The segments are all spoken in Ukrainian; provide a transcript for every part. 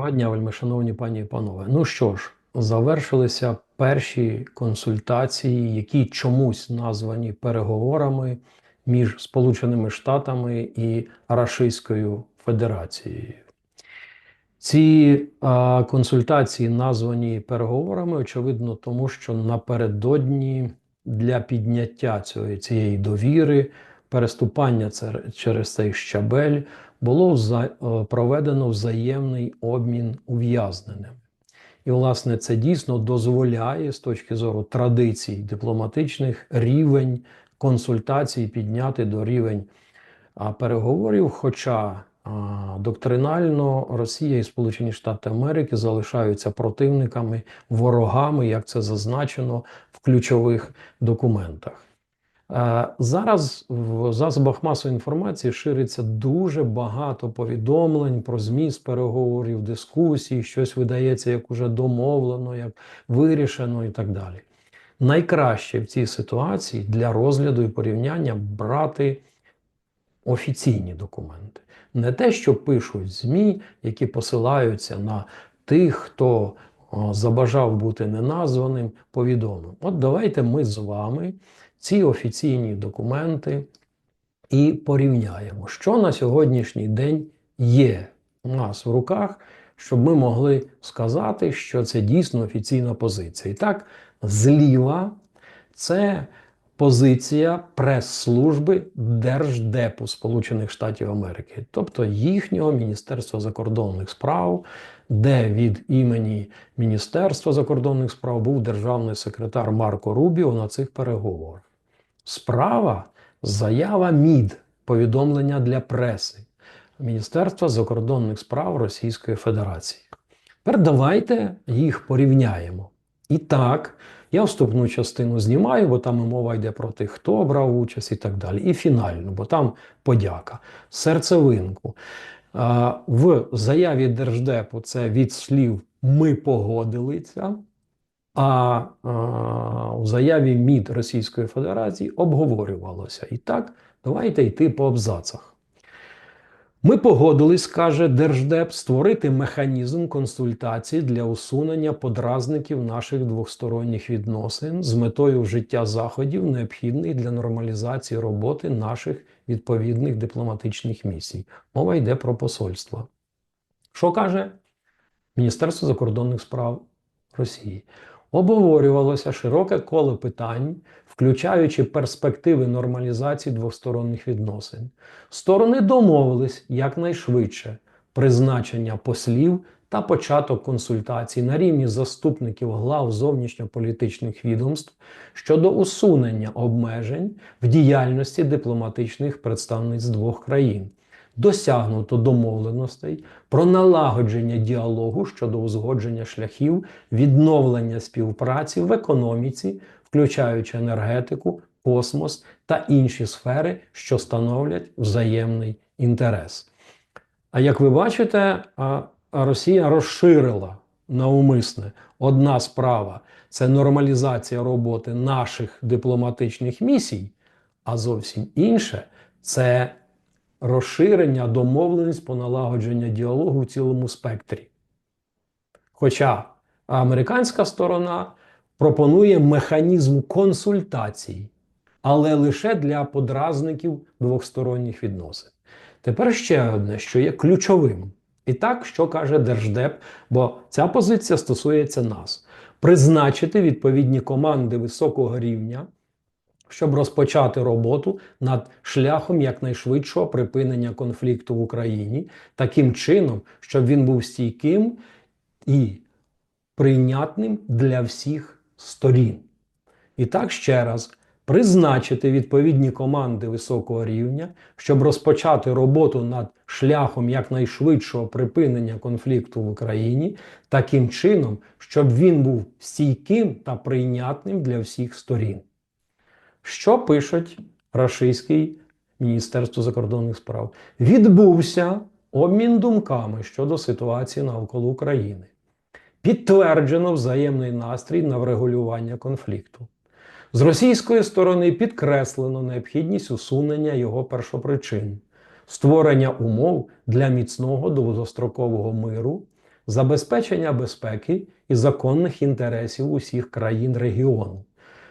Доброго дня, вельми шановні пані і панове. Ну що ж, завершилися перші консультації, які чомусь названі переговорами між Сполученими Штатами і Рашистською Федерацією. Ці а, консультації названі переговорами, очевидно, тому що напередодні для підняття цієї, цієї довіри, переступання через цей щабель було е, проведено взаємний обмін ув'язненими. І, власне, це дійсно дозволяє з точки зору традицій дипломатичних рівень консультацій підняти до рівень переговорів. Хоча доктринально Росія і Сполучені Штати Америки залишаються противниками, ворогами, як це зазначено в ключових документах. Е, Зараз в засобах масової інформації шириться дуже багато повідомлень про зміст переговорів, дискусій, щось видається як уже домовлено, як вирішено і так далі. Найкраще в цій ситуації для розгляду і порівняння брати офіційні документи. Не те, що пишуть ЗМІ, які посилаються на тих, хто забажав бути неназваним, повідомив. От давайте ми з вами ці офіційні документи і порівняємо, що на сьогоднішній день є у нас в руках, щоб ми могли сказати, що це дійсно офіційна позиція. І так, зліва це позиція прес-служби Держдепу Сполучених Штатів Америки, тобто їхнього Міністерства закордонних справ, де від імені Міністерства закордонних справ був державний секретар Марко Рубіо на цих переговорах. Справа заява МІД, повідомлення для преси Міністерства закордонних справ Російської Федерації. Тепер давайте їх порівняємо. І так, я вступну частину знімаю, бо там і мова йде про тих, хто брав участь і так далі. І фінальну, бо там подяка, серцевинку. В заяві Держдепу це від слів Ми погодилися. А, а у заяві МІД Російської Федерації обговорювалося. І так, давайте йти по абзацах. Ми погодились, каже Держдеп, створити механізм консультацій для усунення подразників наших двосторонніх відносин з метою вжиття заходів, необхідних для нормалізації роботи наших відповідних дипломатичних місій. Мова йде про посольство. Що каже Міністерство закордонних справ Росії? Обговорювалося широке коло питань, включаючи перспективи нормалізації двосторонніх відносин. Сторони домовились якнайшвидше призначення послів та початок консультацій на рівні заступників глав зовнішньополітичних відомств щодо усунення обмежень в діяльності дипломатичних представниць двох країн. Досягнуто домовленостей про налагодження діалогу щодо узгодження шляхів відновлення співпраці в економіці, включаючи енергетику, космос та інші сфери, що становлять взаємний інтерес. А як ви бачите, Росія розширила наумисне одна справа це нормалізація роботи наших дипломатичних місій, а зовсім інше це розширення домовленість по налагодження діалогу в цілому спектрі. Хоча американська сторона пропонує механізм консультацій, але лише для подразників двосторонніх відносин. Тепер ще одне, що є ключовим. І так, що каже Держдеп, бо ця позиція стосується нас: призначити відповідні команди високого рівня щоб розпочати роботу над шляхом якнайшвидшого припинення конфлікту в Україні, таким чином, щоб він був стійким і прийнятним для всіх сторін. І так ще раз. Призначити відповідні команди високого рівня, щоб розпочати роботу над шляхом якнайшвидшого припинення конфлікту в Україні, таким чином, щоб він був стійким та прийнятним для всіх сторін. Що пишуть Рашистський Міністерство закордонних справ? Відбувся обмін думками щодо ситуації навколо України. Підтверджено взаємний настрій на врегулювання конфлікту. З російської сторони підкреслено необхідність усунення його першопричин, створення умов для міцного довгострокового миру забезпечення безпеки і законних інтересів усіх країн регіону.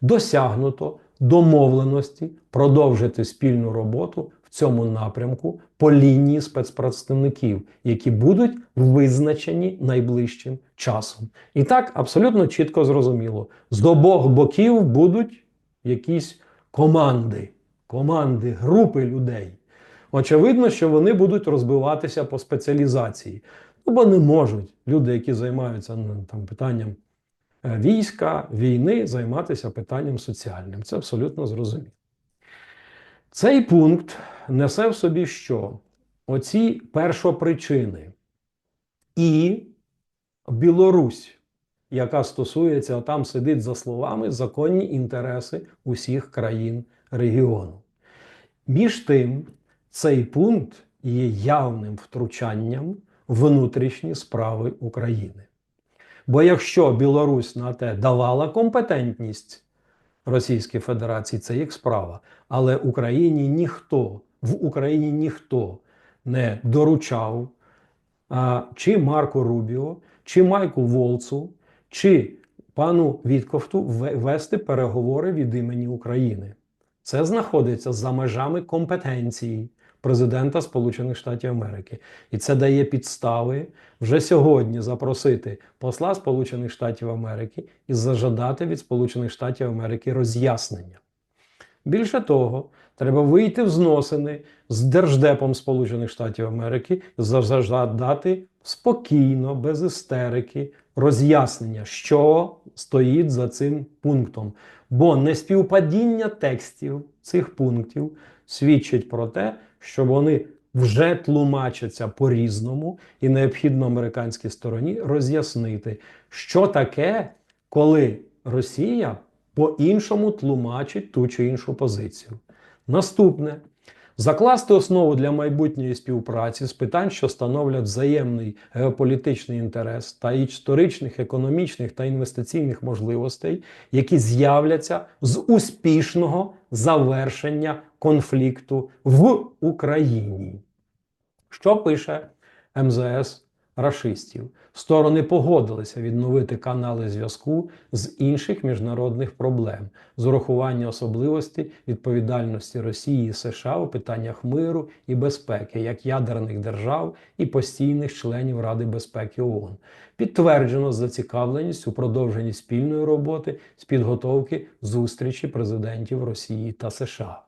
Досягнуто домовленості продовжити спільну роботу в цьому напрямку по лінії спецпредставників, які будуть визначені найближчим часом. І так абсолютно чітко зрозуміло: з обох боків будуть якісь команди, команди, групи людей. Очевидно, що вони будуть розбиватися по спеціалізації. Ну, бо не можуть люди, які займаються ну, там, питанням війська, війни, займатися питанням соціальним. Це абсолютно зрозуміло. Цей пункт несе в собі що? Оці першопричини. І Білорусь, яка стосується, там сидить за словами законні інтереси усіх країн регіону. Між тим, цей пункт є явним втручанням внутрішні справи України. Бо якщо Білорусь на те давала компетентність Російській Федерації, це їх справа, але Україні ніхто в Україні ніхто не доручав а, чи Марку Рубіо, чи Майку Волцу, чи пану Вітковту вести переговори від імені України. Це знаходиться за межами компетенції президента Сполучених Штатів Америки. І це дає підстави вже сьогодні запросити посла Сполучених Штатів Америки і зажадати від Сполучених Штатів Америки роз'яснення. Більше того, треба вийти в зносини з Держдепом Сполучених Штатів Америки зажадати спокійно, без істерики, роз'яснення, що стоїть за цим пунктом. Бо неспівпадіння текстів цих пунктів свідчить про те, що вони вже тлумачаться по-різному, і необхідно американській стороні роз'яснити, що таке, коли Росія по-іншому тлумачить ту чи іншу позицію. Наступне. Закласти основу для майбутньої співпраці з питань, що становлять взаємний геополітичний інтерес та історичних, економічних та інвестиційних можливостей, які з'являться з успішного завершення конфлікту в Україні. Що пише МЗС Рашистів? Сторони погодилися відновити канали зв'язку з інших міжнародних проблем, з урахування особливостей відповідальності Росії і США у питаннях миру і безпеки, як ядерних держав і постійних членів Ради безпеки ООН. Підтверджено зацікавленість у продовженні спільної роботи з підготовки зустрічі президентів Росії та США.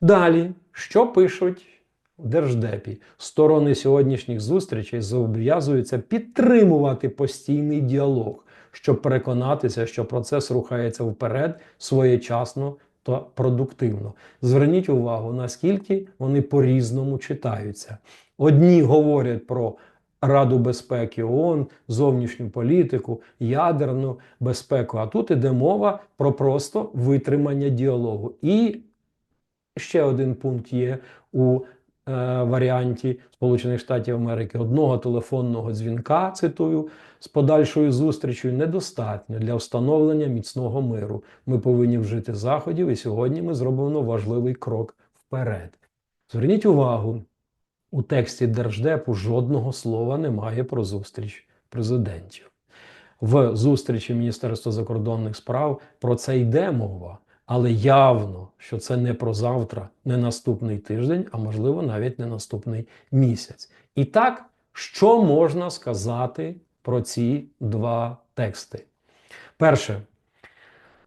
Далі, що пишуть в Держдепі? Сторони сьогоднішніх зустрічей зобов'язуються підтримувати постійний діалог, щоб переконатися, що процес рухається вперед своєчасно та продуктивно. Зверніть увагу, наскільки вони по-різному читаються. Одні говорять про Раду безпеки ООН, зовнішню політику, ядерну безпеку. А тут іде мова про просто витримання діалогу. І ще один пункт є у варіанті Сполучених Штатів Америки. Одного телефонного дзвінка, цитую, з подальшою зустрічю недостатньо для встановлення міцного миру. Ми повинні вжити заходів, і сьогодні ми зробимо важливий крок вперед. Зверніть увагу, у тексті Держдепу жодного слова немає про зустріч президентів. В зустрічі Міністерства закордонних справ про це йде мова. Але явно, що це не про завтра, не наступний тиждень, а можливо навіть не наступний місяць. І так, що можна сказати про ці два тексти? Перше,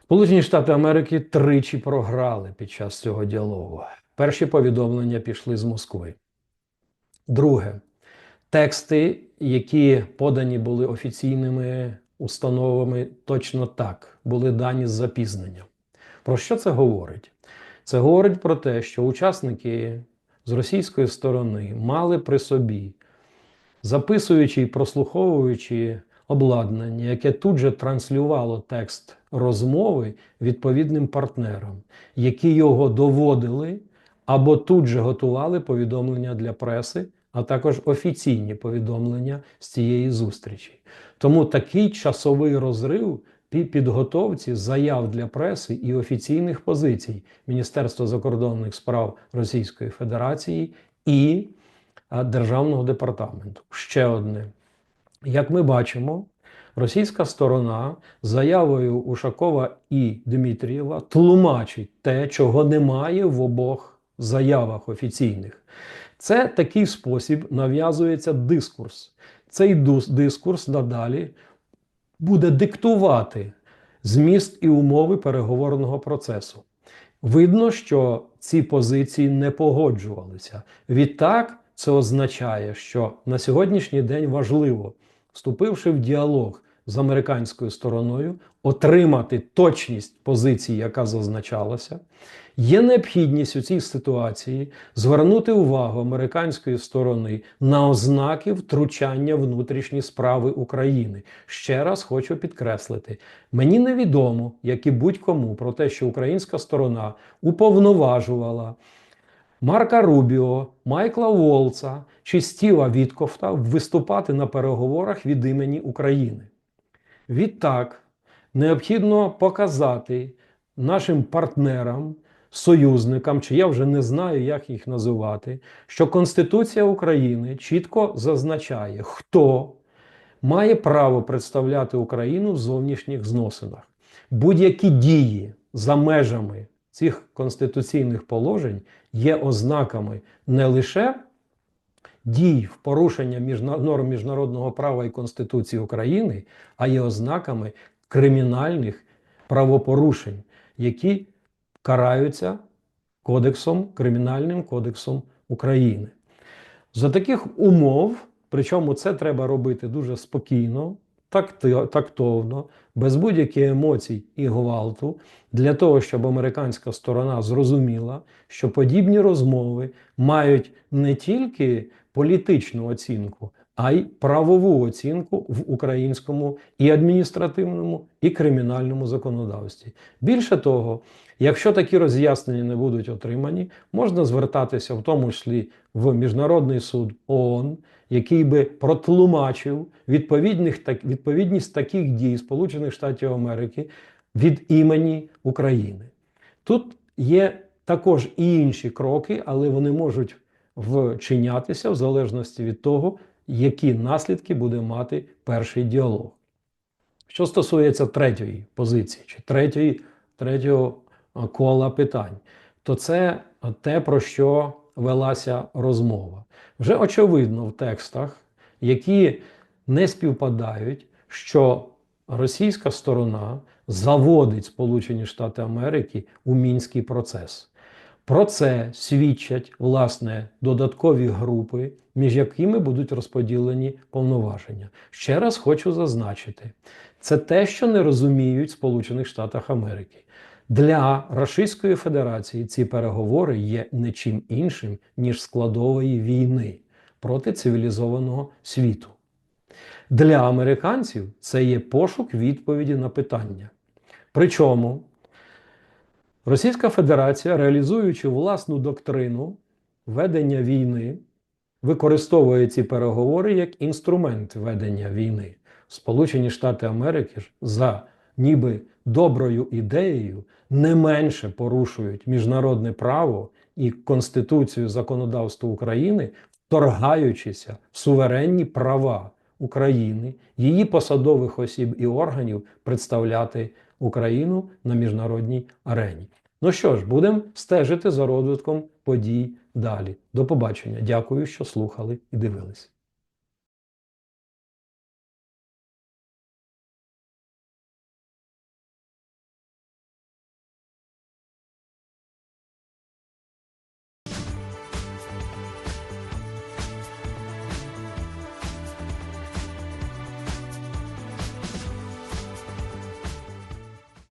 Сполучені Штати Америки тричі програли під час цього діалогу. Перші повідомлення пішли з Москви. Друге, тексти, які подані були офіційними установами, точно так, були дані з запізненням. Про що це говорить? Це говорить про те, що учасники з російської сторони мали при собі, записуючи і прослуховуючи обладнання, яке тут же транслювало текст розмови відповідним партнерам, які його доводили або тут же готували повідомлення для преси, а також офіційні повідомлення з цієї зустрічі. Тому такий часовий розрив підготовці заяв для преси і офіційних позицій Міністерства закордонних справ Російської Федерації і Державного департаменту. Ще одне. Як ми бачимо, російська сторона заявою Ушакова і Дмитрієва тлумачить те, чого немає в обох заявах офіційних. Це такий спосіб нав'язується дискурс. Цей дискурс надалі буде диктувати зміст і умови переговорного процесу. Видно, що ці позиції не погоджувалися. Відтак, це означає, що на сьогоднішній день важливо, вступивши в діалог з американською стороною, отримати точність позиції, яка зазначалася. Є необхідність у цій ситуації звернути увагу американської сторони на ознаки втручання внутрішні справи України. Ще раз хочу підкреслити: мені невідомо, як і будь-кому, про те, що українська сторона уповноважувала Марка Рубіо, Майкла Волца чи Стіва Віткофта виступати на переговорах від імені України. Відтак, необхідно показати нашим партнерам, союзникам, чи я вже не знаю, як їх називати, що Конституція України чітко зазначає, хто має право представляти Україну в зовнішніх зносинах. Будь-які дії за межами цих конституційних положень є ознаками не лише дій в порушення норм міжнародного права і Конституції України, а є ознаками кримінальних правопорушень, які караються кодексом, Кримінальним кодексом України. За таких умов, причому це треба робити дуже спокійно, тактовно, без будь-яких емоцій і гвалту, для того, щоб американська сторона зрозуміла, що подібні розмови мають не тільки політичну оцінку, а й правову оцінку в українському і адміністративному, і кримінальному законодавстві. Більше того, якщо такі роз'яснення не будуть отримані, можна звертатися в тому числі в Міжнародний суд ООН, який би протлумачив відповідних, так, відповідність таких дій Сполучених Штатів Америки від імені України. Тут є також і інші кроки, але вони можуть вчинятися в залежності від того, які наслідки буде мати перший діалог. Що стосується третьої позиції чи третьої, третього кола питань, то це те, про що велася розмова. Вже очевидно в текстах, які не співпадають, що російська сторона заводить Сполучені Штати Америки у мінський процес. Про це свідчать власне додаткові групи, між якими будуть розподілені повноваження. Ще раз хочу зазначити, це те, що не розуміють в Сполучених Штатах Америки. Для Російської Федерації ці переговори є не чим іншим, ніж складової війни проти цивілізованого світу. Для американців це є пошук відповіді на питання. Причому Російська Федерація, реалізуючи власну доктрину ведення війни, використовує ці переговори як інструмент ведення війни. Сполучені Штати Америки ж за ніби доброю ідеєю не менше порушують міжнародне право і Конституцію законодавство України, вторгаючися в суверенні права України, її посадових осіб і органів представляти Україну на міжнародній арені. Ну що ж, будемо стежити за розвитком подій далі. До побачення. Дякую, що слухали і дивились.